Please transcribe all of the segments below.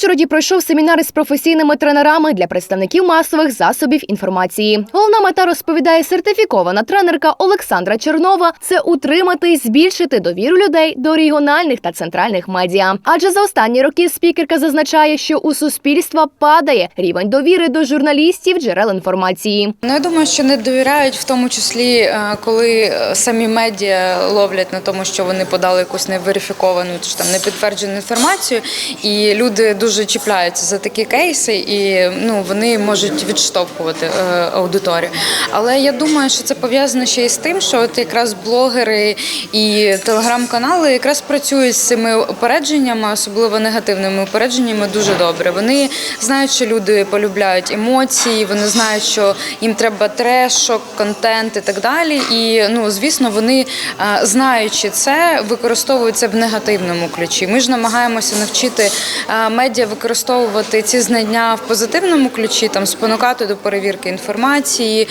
Ужгороді пройшов семінар із професійними тренерами для представників масових засобів інформації. Головна мета розповідає сертифікована тренерка Олександра Чернова. Це утримати і збільшити довіру людей до регіональних та центральних медіа. Адже за останні роки спікерка зазначає, що у суспільства падає рівень довіри до журналістів джерел інформації. Ну, я думаю, що не довіряють, в тому числі, е, коли е, самі медіа ловлять на тому, що вони подали якусь неверифіковану чи там непідтверджену інформацію, і люди дуже чіпляються за такі кейси, і ну вони можуть відштовхувати е, аудиторію. Але я думаю, що це пов'язано ще й з тим, що от якраз блогери і телеграм-канали якраз працюють з цими упередженнями, особливо негативними упередженнями, дуже добре. Вони знають, що люди полюбляють емоції, вони знають, що їм треба трешок, контент і так далі. І ну, звісно, вони, е, знаючи це, використовують це в негативному ключі. Ми ж намагаємося навчити е, медіа використовувати ці знання в позитивному ключі, там спонукати до перевірки інформації,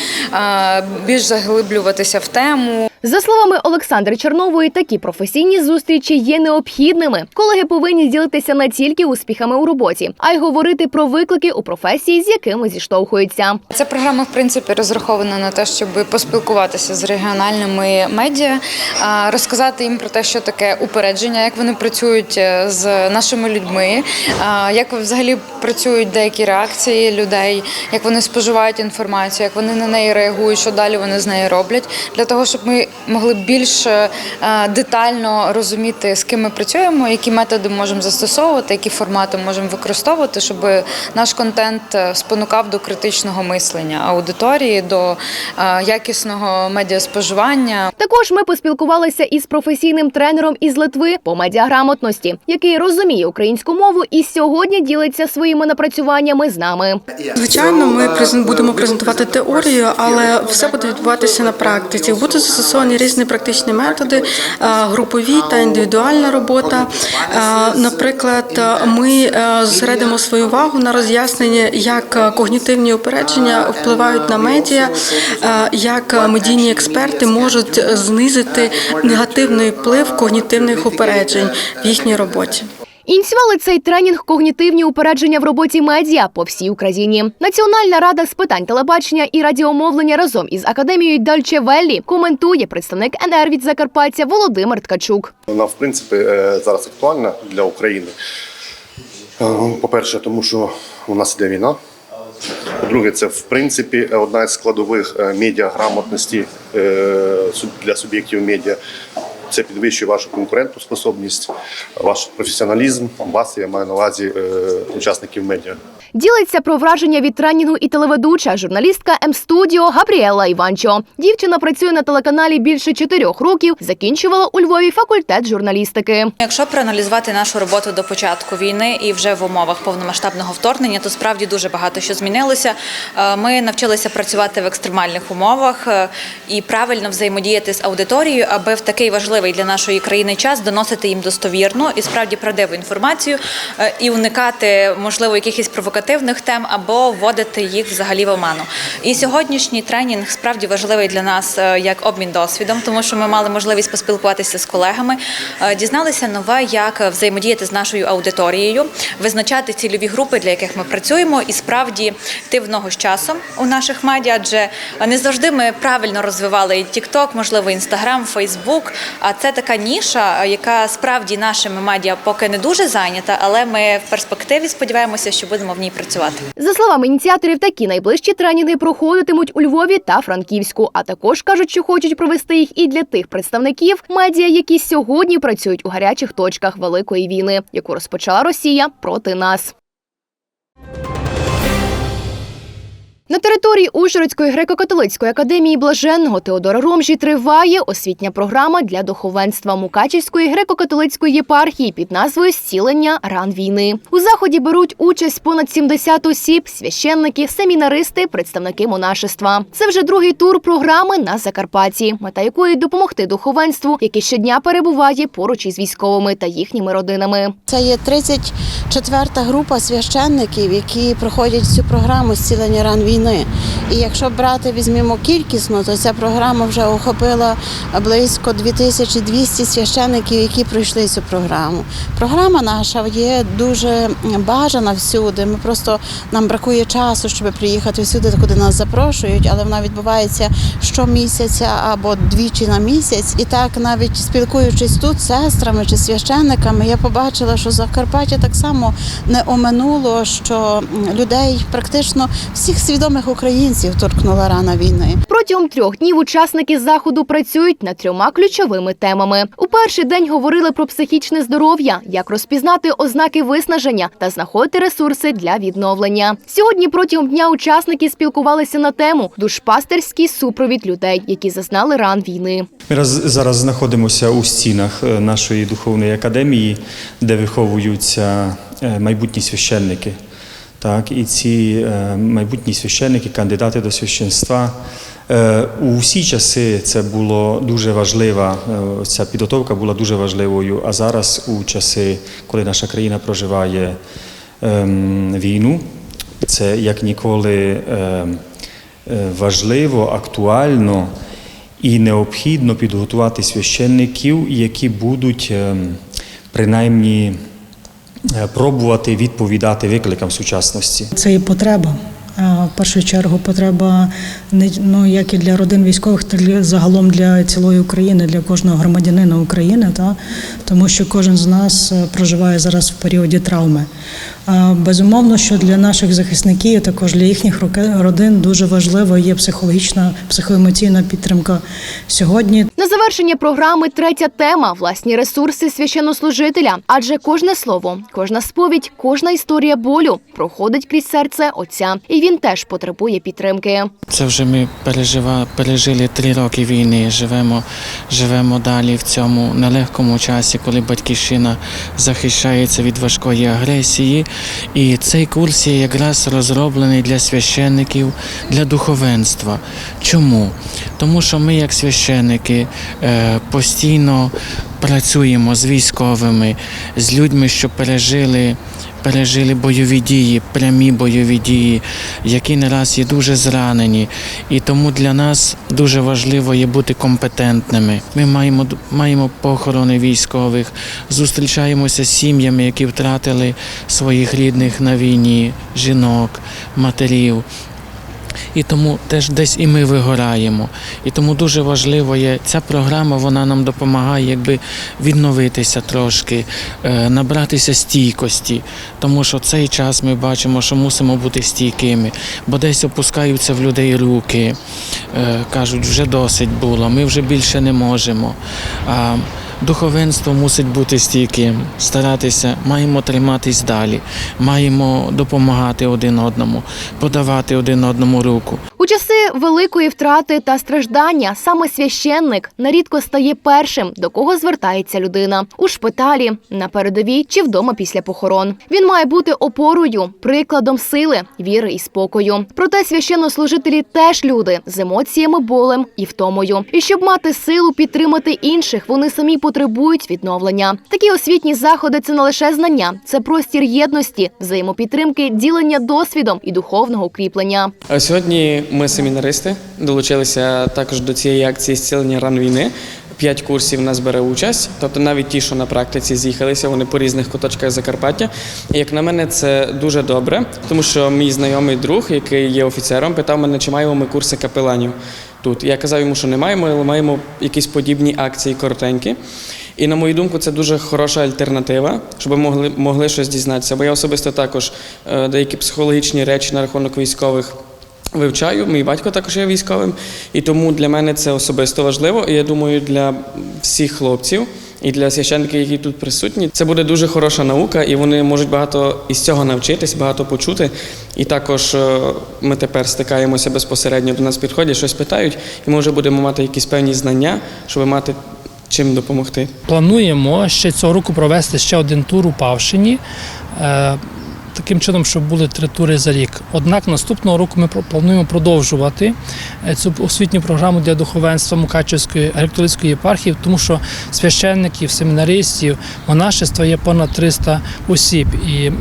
більш заглиблюватися в тему. За словами Олександри Чернової, такі професійні зустрічі є необхідними. Колеги повинні ділитися не тільки успіхами у роботі, а й говорити про виклики у професії, з якими зіштовхуються. Ця програма, в принципі, розрахована на те, щоб поспілкуватися з регіональними медіа, розказати їм про те, що таке упередження, як вони працюють е, з нашими людьми, як взагалі працюють деякі реакції людей, як вони споживають інформацію, як вони на неї реагують, що далі вони з нею роблять, для того, щоб ми могли більш е, детально розуміти, з ким ми працюємо, які методи можемо застосовувати, які формати можемо використовувати, щоб наш контент е, спонукав до критичного мислення аудиторії, до е, якісного медіаспоживання. Також ми поспілкувалися із професійним тренером із Литви по медіаграмотності, який розуміє українську мову і сьогодні ділиться своїми напрацюваннями з нами. Звичайно, ми будемо презентувати теорію, але все буде відбуватися на практиці. Будуть застосовані різні практичні методи, е, групові та індивідуальна робота. Е, Наприклад, е, ми зосередимо свою увагу на роз'ясненні, як когнітивні упередження впливають на медіа, як медійні експерти можуть знизити негативний вплив когнітивних упереджень в їхній роботі. Ініціювали цей тренінг когнітивні упередження в роботі медіа по всій Україні. Національна рада з питань телебачення і радіомовлення разом із академією Дальче Веллі коментує представник НР від Закарпаття Володимир Ткачук. Вона, в принципі, е, зараз актуальна для України. Е, По-перше, тому що у нас іде війна. По-друге, це в принципі одна з складових е, медіаграмотності для суб'єктів медіа. Це підвищує вашу конкурентну способність, ваш професіоналізм. Вас я маю на увазі е, учасників медіа. Ділиться про враження від тренінгу і телеведуча журналістка М-студіо Габріела Іванчо. Дівчина працює на телеканалі більше чотирьох років. Закінчувала у Львові факультет журналістики. Якщо проаналізувати нашу роботу до початку війни і вже в умовах повномасштабного вторгнення, то справді дуже багато що змінилося. Е, Ми навчилися працювати в екстремальних умовах е, і правильно взаємодіяти з аудиторією, аби в такий важливий для нашої країни час доносити їм достовірну і справді правдиву інформацію е, і уникати можливо якихось провокативних тем або вводити їх взагалі в оману. І сьогоднішній тренінг справді важливий для нас е, як обмін досвідом, тому що ми мали можливість поспілкуватися з колегами, е, дізналися нове, як взаємодіяти з нашою аудиторією, визначати цільові групи, для яких ми працюємо, і справді йти в ногу з часом у наших медіа, адже не завжди ми правильно розвивали і TikTok, можливо, Instagram, Facebook, А це така ніша, е, яка справді нашими медіа поки не дуже зайнята, але ми в перспективі сподіваємося, що будемо в ній працювати. За словами ініціаторів, такі найближчі тренінги проходитимуть у Львові та Франківську. А також кажуть, що хочуть провести їх і для тих представників медіа, які сьогодні працюють у гарячих точках великої війни, яку розпочала Росія проти нас. На території Ужгородської греко-католицької академії блаженного Теодора Ромжі триває освітня програма для духовенства Мукачівської греко-католицької єпархії під назвою Зцілення ран війни. У заході беруть участь понад 70 осіб, священники, семінаристи, представники монашества. Це вже другий тур програми на Закарпатті, мета якої допомогти духовенству, яке щодня перебуває поруч із військовими та їхніми родинами. Це є 34-та група священників, які проходять цю програму зцілення ран війни. Війни. І якщо брати візьмемо кількісно, то ця програма вже охопила близько 2200 священиків, які пройшли цю програму. Програма наша є дуже бажана всюди. Ми просто нам бракує часу, щоб приїхати всюди, куди нас запрошують, але вона відбувається щомісяця або двічі на місяць. І так, навіть спілкуючись тут з сестрами чи священниками, я побачила, що Закарпаття так само не оминуло, що людей практично всіх свідомих українців торкнула рана війни. Протягом трьох днів учасники заходу працюють над трьома ключовими темами. У перший день говорили про психічне здоров'я, як розпізнати ознаки виснаження та знаходити ресурси для відновлення. Сьогодні протягом дня учасники спілкувалися на тему душпастерський супровід людей, які зазнали ран війни. Ми зараз знаходимося у стінах е, нашої духовної академії, де виховуються е, майбутні священники. Так, і ці е, майбутні священники, кандидати до священства. е, У всі часи це було дуже важлива, е, ця підготовка була дуже важливою. А зараз, у часи, коли наша країна проживає ем, війну, це як ніколи важливо, актуально і необхідно підготувати священників, які будуть ем, принаймні пробувати відповідати викликам сучасності. Це і потреба. В першу чергу потреба не ну як і для родин військових, так і загалом для цілої України, для кожного громадянина України, та тому що кожен з нас е, проживає зараз в періоді травми. Безумовно, що для наших захисників, також для їхніх родин дуже важливо є психологічна, психоемоційна підтримка сьогодні. На завершення програми третя тема власні ресурси священнослужителя. Адже кожне слово, кожна сповідь, кожна історія болю проходить крізь серце отця, і він теж потребує підтримки. Це вже ми пережива, пережили три роки війни. Живемо, живемо далі в цьому нелегкому часі, коли батьківщина захищається від важкої агресії. І цей курс є якраз розроблений для священників, для духовенства. Чому? Тому що ми, як священники, постійно працюємо з військовими, з людьми, що пережили пережили бойові дії, прямі бойові дії, які не раз є дуже зранені. І тому для нас дуже важливо є бути компетентними. Ми маємо, маємо похорони військових, зустрічаємося з сім'ями, які втратили своїх рідних на війні, жінок, матерів. І тому теж десь і ми вигораємо. І тому дуже важливо є ця програма, вона нам допомагає якби відновитися трошки, е, набратися стійкості. Тому що цей час ми бачимо, що мусимо бути стійкими, бо десь опускаються в людей руки, е, кажуть, вже досить було, ми вже більше не можемо. Духовенство мусить бути стійким, старатися, маємо триматись далі, маємо допомагати один одному, подавати один одному руку. У часи великої втрати та страждання саме священник нерідко стає першим, до кого звертається людина у шпиталі, на передовій чи вдома після похорон. Він має бути опорою, прикладом сили, віри і спокою. Проте священнослужителі теж люди з емоціями, болем і втомою. І щоб мати силу підтримати інших, вони самі потребують відновлення. Такі освітні заходи це не лише знання, це простір єдності, взаємопідтримки, ділення досвідом і духовного укріплення. А Сьогодні ми семінаристи долучилися також до цієї акції зцілення ран війни. П'ять курсів нас бере участь, тобто навіть ті, що на практиці з'їхалися, вони по різних куточках Закарпаття. І як на мене, це дуже добре, тому що мій знайомий друг, який є офіцером, питав мене, чи маємо ми курси капеланів тут. Я казав йому, що не маємо, але маємо якісь подібні акції коротенькі. І на мою думку, це дуже хороша альтернатива, щоб могли, могли щось дізнатися. Бо я особисто також е, деякі психологічні речі на рахунок військових вивчаю. Мій батько також є військовим, і тому для мене це особисто важливо. І я думаю, для всіх хлопців і для священників, які тут присутні, це буде дуже хороша наука, і вони можуть багато із цього навчитись, багато почути. І також е, ми тепер стикаємося безпосередньо до нас підходять, щось питають, і ми вже будемо мати якісь певні знання, щоб мати чим допомогти. Плануємо ще цього року провести ще один тур у Павшині. Е, таким чином, щоб були три тури за рік. Однак наступного року ми плануємо продовжувати е, цю освітню програму для духовенства Мукачевської греко-католицької єпархії, тому що священників, семінаристів, монашества є понад 300 осіб, і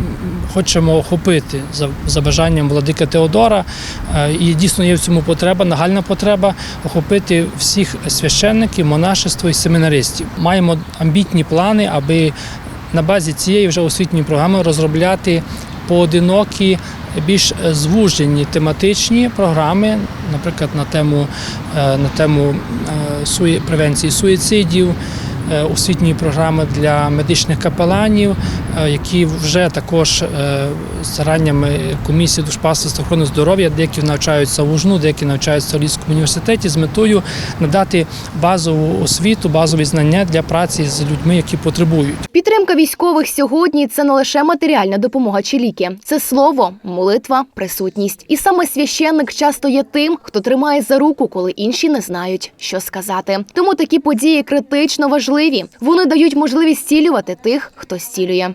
хочемо охопити за, бажанням владика Теодора. е, І дійсно є в цьому потреба, нагальна потреба охопити всіх священників, монашество і семінаристів. Маємо амбітні плани, аби на базі цієї вже освітньої програми розробляти поодинокі, більш е, звужені тематичні програми, наприклад, на тему, е, на тему е, превенції суїцидів, освітньої програми для медичних капеланів, е, які вже також е, стараннями комісії душпастерства охорони здоров'я, деякі навчаються в УЖНУ, деякі навчаються в Львівському університеті з метою надати базову освіту, базові знання для праці з людьми, які потребують. Підтримка військових сьогодні це не лише матеріальна допомога чи ліки, це слово, молитва, присутність. І саме священник часто є тим, хто тримає за руку, коли інші не знають, що сказати. Тому такі події критично важливі. Вони дають можливість зцілювати тих, хто зцілює.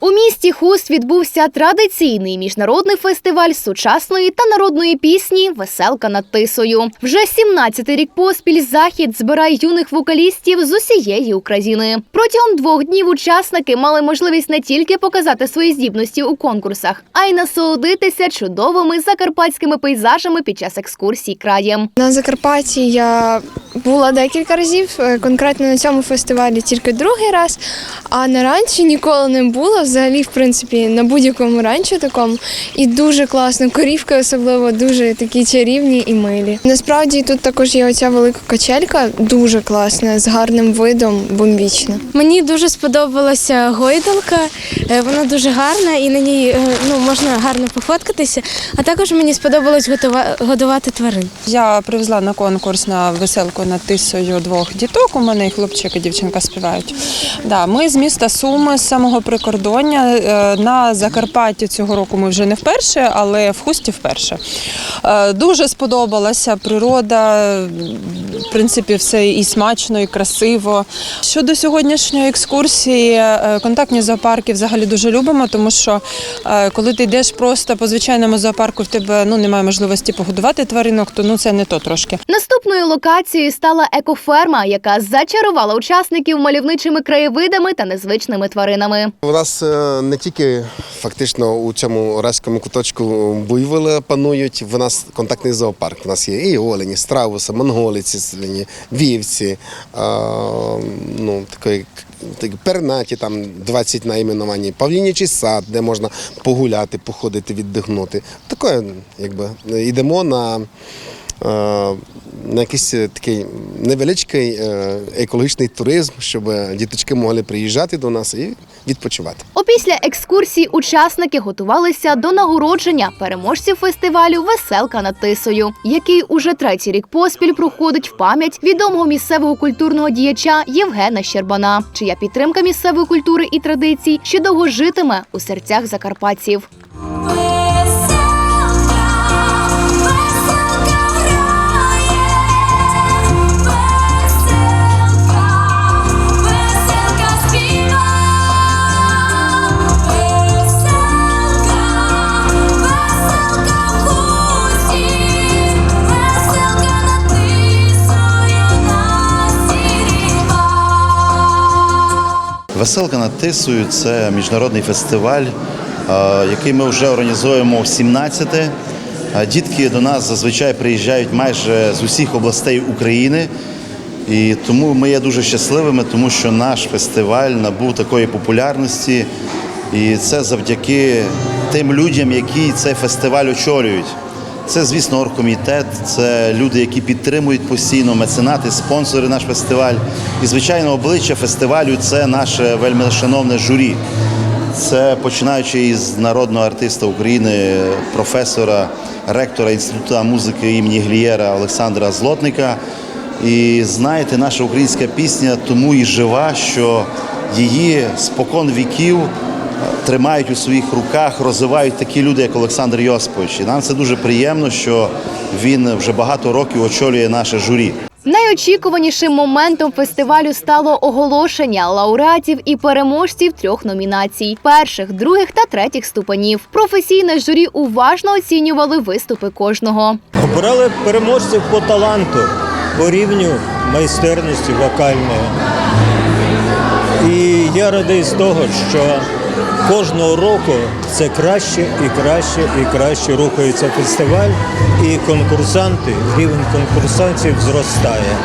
У місті Хуст відбувся традиційний міжнародний фестиваль сучасної та народної пісні Веселка над Тисою. Вже 17-й рік поспіль захід збирає юних вокалістів з усієї України. Протягом двох днів учасники мали можливість не тільки показати свої здібності у конкурсах, а й насолодитися чудовими закарпатськими пейзажами під час екскурсій краєм. На Закарпатті я була декілька разів, е, конкретно на цьому фестивалі тільки другий раз, а на ранчі ніколи не була. Взагалі, в принципі, на будь-якому ранчі такому. І дуже класно. Корівки особливо дуже такі чарівні і милі. Насправді тут також є оця велика качелька, дуже класна, з гарним видом, бомбічна. Мені дуже сподобалася гойдалка. Е, Вона дуже гарна і на ній е, ну, можна гарно пофоткатися. А також мені сподобалось годувати тварин. Я привезла на конкурс на веселку над тисою двох діток. У мене і хлопчик і дівчинка співають. Да, ми з міста Суми, з самого прикордоння. Е, На Закарпатті цього року ми вже не вперше, але в хусті вперше. Е, Дуже сподобалася природа. В принципі, все і смачно, і красиво. Щодо сьогоднішньої екскурсії, е, контактні зоопарки взагалі дуже любимо, тому що коли ти йдеш просто по звичайному зоопарку, в тебе ну немає можливості погодувати тваринок, то ну це не то трошки. Наступною локацією стала екоферма, яка зачарувала учасників мальовничими краєвидами та незвичними тваринами. У нас не тільки фактично у цьому райському куточку буйволи панують. В нас контактний зоопарк. У нас є і олені, страуси, монголиці, свині, вівці, е, ну такої. Пернаті, там 20 найменовані, павлінячий сад, де можна погуляти, походити, віддихнути. Таке, якби йдемо на, е, на якийсь такий невеличкий е, екологічний туризм, щоб діточки могли приїжджати до нас і відпочивати. Опісля екскурсії учасники готувалися до нагородження переможців фестивалю Веселка над Тисою, який уже третій рік поспіль проходить в пам'ять відомого місцевого культурного діяча Євгена Щербана, чия підтримка місцевої культури і традицій ще довго житиме у серцях закарпатців. Веселка над Тисою це міжнародний фестиваль, який ми вже організуємо в 17-те. Е, Дітки до нас зазвичай приїжджають майже з усіх областей України. І тому ми є дуже щасливими, тому що наш фестиваль набув такої популярності. І це завдяки тим людям, які цей фестиваль очолюють. Це, звісно, оргкомітет, це люди, які підтримують постійно меценати, спонсори наш фестиваль. І, звичайно, обличчя фестивалю це наше вельми шановне журі. Це починаючи із народного артиста України, професора, ректора Інституту музики імені Глієра Олександра Злотника. І знаєте, наша українська пісня тому і жива, що її спокон віків тримають у своїх руках, розвивають такі люди, як Олександр Йосипович. І нам це дуже приємно, що він вже багато років очолює наше журі. Найочікуванішим моментом фестивалю стало оголошення лауреатів і переможців трьох номінацій: перших, других та третіх ступенів. Професійне журі уважно оцінювали виступи кожного. Обирали переможців по таланту, по рівню майстерності вокальної. І я радий з того, що кожного року це краще і краще і краще рухається фестиваль, і конкурсанти, рівень конкурсантів зростає.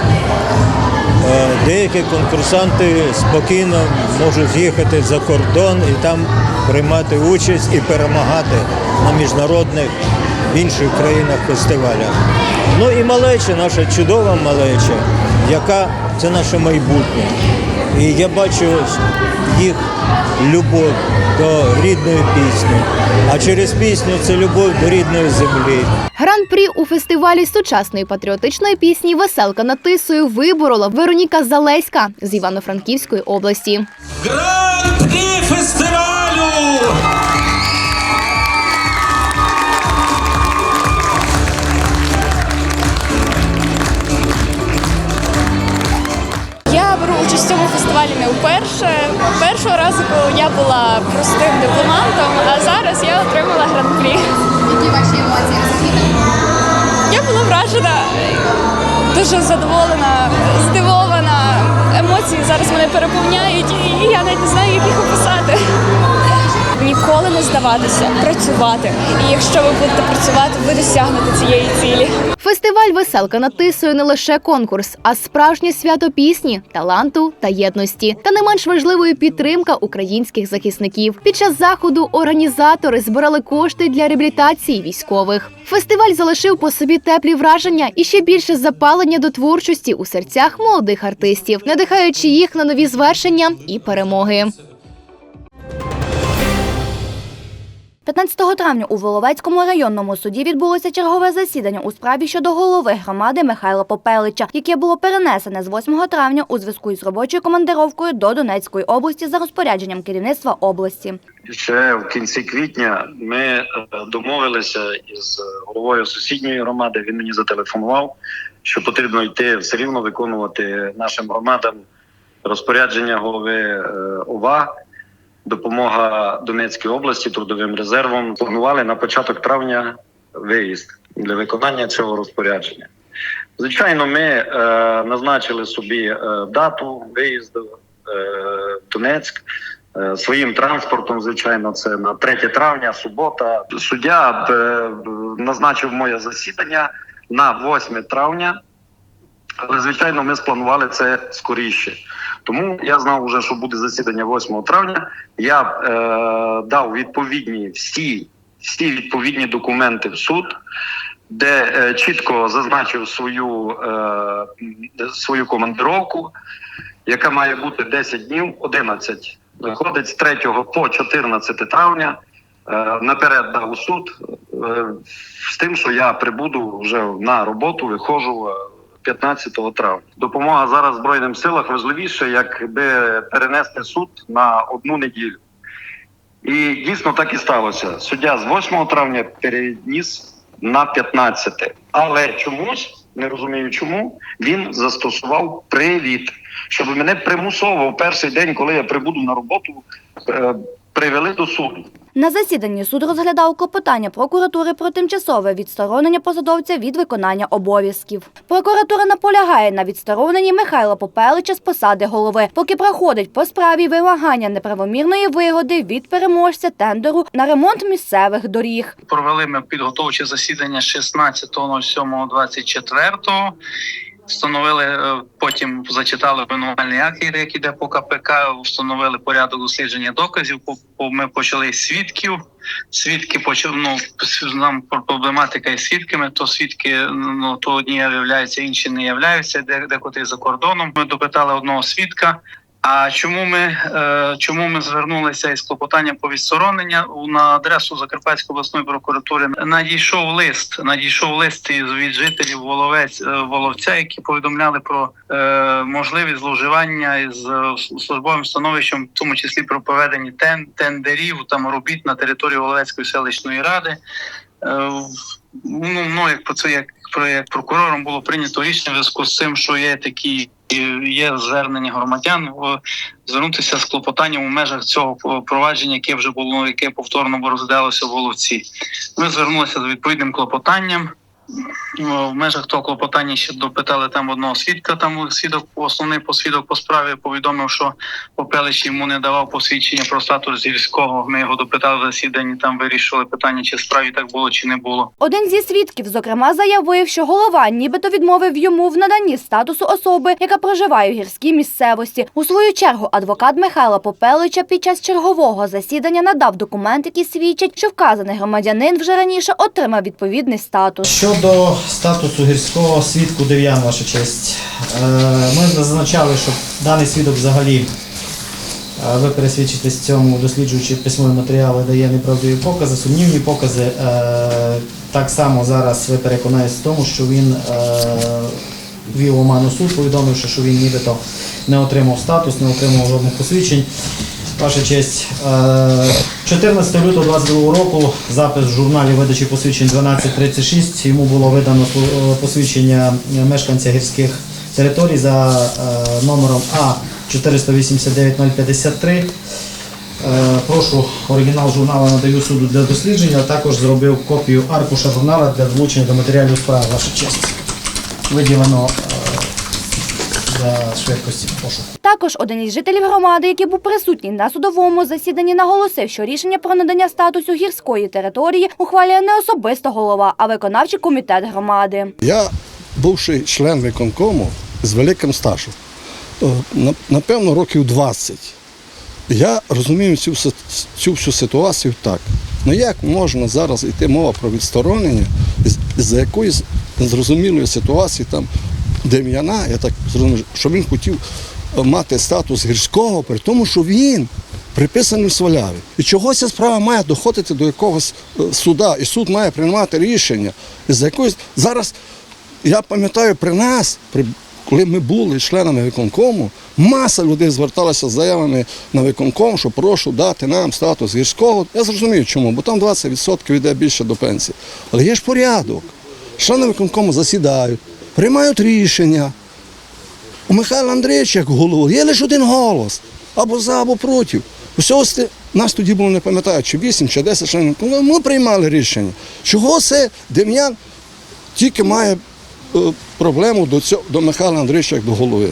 Е, Деякі конкурсанти спокійно можуть їхати за кордон і там приймати участь і перемагати на міжнародних інших країнах фестивалях. Ну і малеча, наша чудова малеча, яка це наше майбутнє. І я бачу їх любов до рідної пісні. А через пісню це любов до рідної землі. Гран-прі у фестивалі сучасної патріотичної пісні Веселка над тисою виборола Вероніка Залеська з Івано-Франківської області. Гран-прі задоволена, здивована. Емоції зараз мене переповняють, і я навіть не знаю, як їх описати. Ніколи не здаватися, працювати. І якщо ви будете працювати, ви досягнете цієї цілі. Фестиваль Веселка над тисою не лише конкурс, а справжнє свято пісні, таланту та єдності. Та не менш важливою підтримка українських захисників. Під час заходу організатори збирали кошти для реабілітації військових. Фестиваль залишив по собі теплі враження і ще більше запалення до творчості у серцях молодих артистів, надихаючи їх на нові звершення і перемоги. 15 травня у Воловецькому районному суді відбулося чергове засідання у справі щодо голови громади Михайла Попелича, яке було перенесене з 8 травня у зв'язку із робочою командировкою до Донецької області за розпорядженням керівництва області. Ще в кінці квітня ми е, домовилися із головою сусідньої громади. Він мені зателефонував, що потрібно йти все рівно виконувати нашим громадам розпорядження голови е, ОВА. Допомога Донецькій області трудовим резервом планували на початок травня виїзд для виконання цього розпорядження. Звичайно, ми е, назначили собі е, дату виїзду е, в Донецьк. Е, Своїм транспортом, звичайно, це на 3 травня, субота. Суддя е, назначив моє засідання на 8 травня, але звичайно, ми спланували це скоріше. Тому я знав вже, що буде засідання 8 травня. Я е, дав відповідні всі, всі відповідні документи в суд, де е, чітко зазначив свою, е, свою командировку, яка має бути 10 днів, 11. Виходить з 3 по 14 травня. Е, наперед дав суд е, з тим, що я прибуду вже на роботу, виходжу е, 15 травня. Допомога зараз збройним силах важливіше, якби перенести суд на одну неділю. І дійсно так і сталося. Суддя з 8 травня переніс на 15. Але чомусь не розумію, чому він застосував привід, щоб мене примусово в перший день, коли я прибуду на роботу, е, привели до суду. На засіданні суд розглядав клопотання прокуратури про тимчасове відсторонення посадовця від виконання обов'язків. Прокуратура наполягає на відстороненні Михайла Попелича з посади голови, поки проходить по справі вимагання неправомірної вигоди від переможця тендеру на ремонт місцевих доріг. Провели ми підготовче засідання 16.07.24. Встановили е, потім зачитали винувальний акт, який іде по КПК. Встановили порядок дослідження доказів. Ми почали свідків. Свідки почав ну, нам проблематика із свідками. То свідки ну то одні являються, інші не являються, де декотрі за кордоном. Ми допитали одного свідка. А чому ми е, чому ми звернулися із клопотанням по відсторонення на адресу Закарпатської обласної прокуратури? Надійшов лист. Надійшов лист від жителів Воловець е, Воловця, які повідомляли про е, можливість зловживання із службовим становищем, в тому числі про проведення тен, тендерів там робіт на території Воловецької селищної ради. Ну, ну як про це як про- як прокурором було прийнято рішення в зв'язку з цим, що є такі е, є звернення громадян звернутися з клопотанням у межах цього провадження, яке вже було, яке повторно розглядалося в головці. Ми звернулися з відповідним клопотанням. О, В межах того клопотання ще допитали там одного свідка. Там свідок, основний посвідок по справі повідомив, що Попелич йому не давав посвідчення про статус гірського. Ми його допитали в засіданні. Там вирішили питання, чи справі так було, чи не було. Один зі свідків, зокрема, заявив, що голова нібито відмовив йому в наданні статусу особи, яка проживає в гірській місцевості. У свою чергу адвокат Михайла Попелича під час чергового засідання надав документ, який свідчить, що вказаний громадянин вже раніше отримав відповідний статус. Щодо статусу гірського свідку Дев'ян, ваша честь, е, ми зазначали, що даний свідок взагалі, е, ви пересвідчитесь цьому, досліджуючи письмові матеріали, дає неправдиві покази, сумнівні покази. Е, Так само зараз ви переконаєтесь в тому, що він вів оману суд, повідомивши, що він нібито не отримав статус, не отримав жодних посвідчень. Ваша честь, е, 14 лютого 22 року запис в журналі видачі посвідчень 1236. Йому було видано е, посвідчення мешканця гірських територій за е, номером А 489053. Е, Прошу оригінал журналу надаю суду для дослідження, а також зробив копію аркуша журнала для долучення до матеріалів справи. Ваша честь. Виділено для швидкості. Прошу. Також один із жителів громади, який був присутній на судовому засіданні, наголосив, що рішення про надання статусу гірської території ухвалює не особисто голова, а виконавчий комітет громади. Я бувший член виконкому з великим стажем, напевно, років 20. Я розумію цю, цю всю ситуацію так. Ну як можна зараз йти мова про відсторонення з- якоїсь незрозумілої ситуації там Дем'яна, я так зрозумів, що він хотів мати статус гірського, при тому, що він приписаний в Сваляві. І чого ця справа має доходити до якогось е, суда, і суд має приймати рішення. І за якоїсь зараз я пам'ятаю при нас, при коли ми були членами виконкому, маса людей зверталася з заявами на виконком, що прошу дати нам статус гірського. Я зрозумію чому, бо там 20% йде більше до пенсії. Але є ж порядок. Члени виконкому засідають, приймають рішення. У Михайла Андрійовича, як голову, є лише один голос. Або за, або проти. Усього нас тоді було, не пам'ятаю, чи 8, чи 10 членів. виконкому. Ми приймали рішення. Чого це Дем'ян тільки має е, проблему до цього до Михайла Андрійовича як до голови.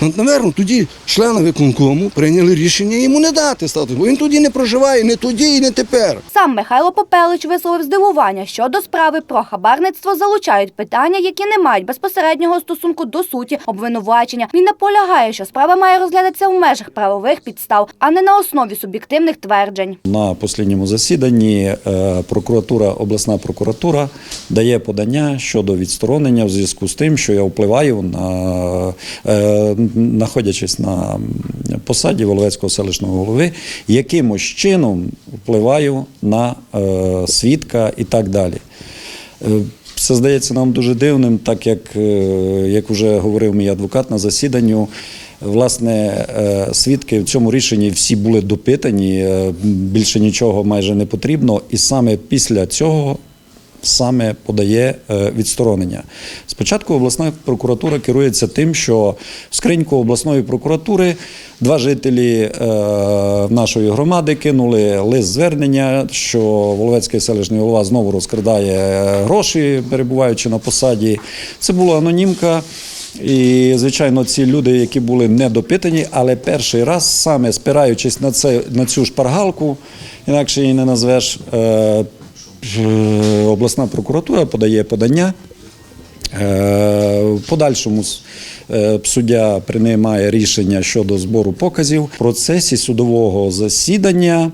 Ну, Наверно, тоді члени виконкому прийняли рішення йому не дати статус, бо він тоді не проживає, не тоді і не тепер. Сам Михайло Попелич висловив здивування, що до справи про хабарництво залучають питання, які не мають безпосереднього стосунку до суті обвинувачення. Він наполягає, що справа має розглядатися в межах правових підстав, а не на основі суб'єктивних тверджень. На останньому засіданні е, прокуратура, обласна прокуратура дає подання щодо відсторонення в зв'язку з тим, що я впливаю на е, знаходячись на посаді Воловецького селищного голови, якимось чином впливаю на е, свідка і так далі. Це здається нам дуже дивним, так як, е, як вже говорив мій адвокат на засіданню. Власне, е, свідки в цьому рішенні всі були допитані, більше нічого майже не потрібно, і саме після цього саме подає е, відсторонення. Спочатку обласна прокуратура керується тим, що в скриньку обласної прокуратури два жителі е, нашої громади кинули лист звернення, що Воловецький селищний голова знову розкрадає е, гроші, перебуваючи на посаді. Це була анонімка. І, звичайно, ці люди, які були недопитані, але перший раз, саме спираючись на, це, на цю шпаргалку, інакше її не назвеш, обласна прокуратура подає подання. Е, В подальшому е, суддя приймає рішення щодо збору показів. В процесі судового засідання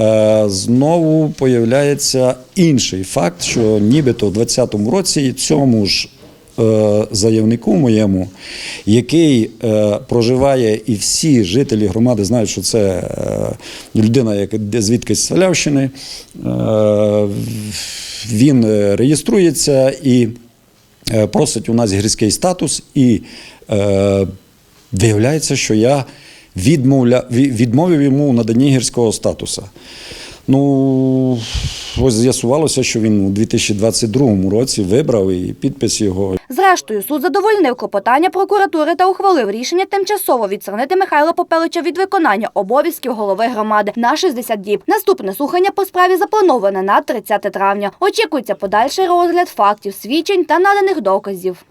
е, знову появляється інший факт, що нібито в 2020 році цьому ж заявнику моєму, який е, проживає, і всі жителі громади знають, що це е, людина, яка звідкись з Свалявщини, е, він е, реєструється і е, просить у нас гірський статус, і е, виявляється, що я відмовля, відмовив йому у гірського статусу. Ну, ось з'ясувалося, що він у 2022 році вибрав і підпис його. Зрештою, суд задовольнив клопотання прокуратури та ухвалив рішення тимчасово відсторонити Михайла Попелича від виконання обов'язків голови громади на 60 діб. Наступне слухання по справі заплановане на 30 травня. Очікується подальший розгляд фактів, свідчень та наданих доказів.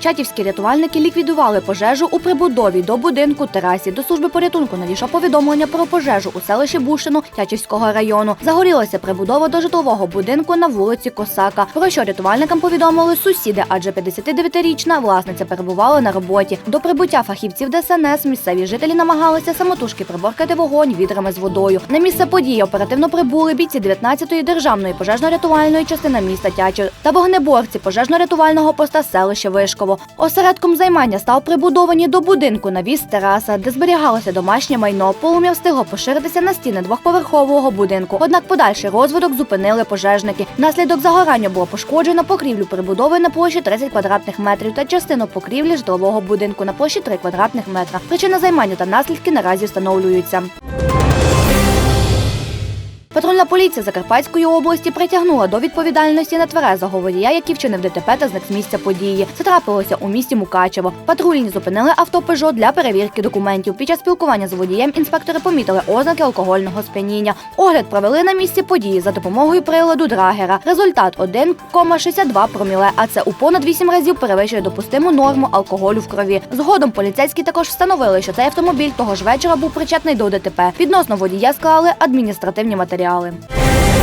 Чатівські рятувальники ліквідували пожежу у прибудові до будинку терасі. До служби порятунку надійшло повідомлення про пожежу у селищі Бушино Чачівського району. Загорілася прибудова до житлового будинку на вулиці Косака. Про що рятувальникам повідомили сусіди, адже 59-річна власниця перебувала на роботі. До прибуття фахівців ДСНС місцеві жителі намагалися самотужки приборкати вогонь відрами з водою. На місце події оперативно прибули бійці 19-ї державної пожежно-рятувальної частини міста Тячів та вогнеборці пожежно-рятувального поста селища Вишково. Осередком займання став прибудовані до будинку навіс тераса, де зберігалося домашнє майно. Полум'я встигло поширитися на стіни двохповерхового будинку. Однак подальший розвиток зупинили пожежники. Наслідок загорання було пошкоджено покрівлю прибудови на площі 30 квадратних метрів та частину покрівлі житлового будинку на площі 3 квадратних метра. Причина займання та наслідки наразі встановлюються. Патрульна поліція Закарпатської області притягнула до відповідальності нетверезого водія, який вчинив ДТП та зник з місця події. Це трапилося у місті Мукачево. Патрульні зупинили авто «Пежо» для перевірки документів. Під час спілкування з водієм інспектори помітили ознаки алкогольного сп'яніння. Огляд провели на місці події за допомогою приладу драгера. Результат 1,62 проміле, а це у понад 8 разів перевищує допустиму норму алкоголю в крові. Згодом поліцейські також встановили, що цей автомобіль того ж вечора був причетний до ДТП. Відносно водія склали адміністративні матеріали сили.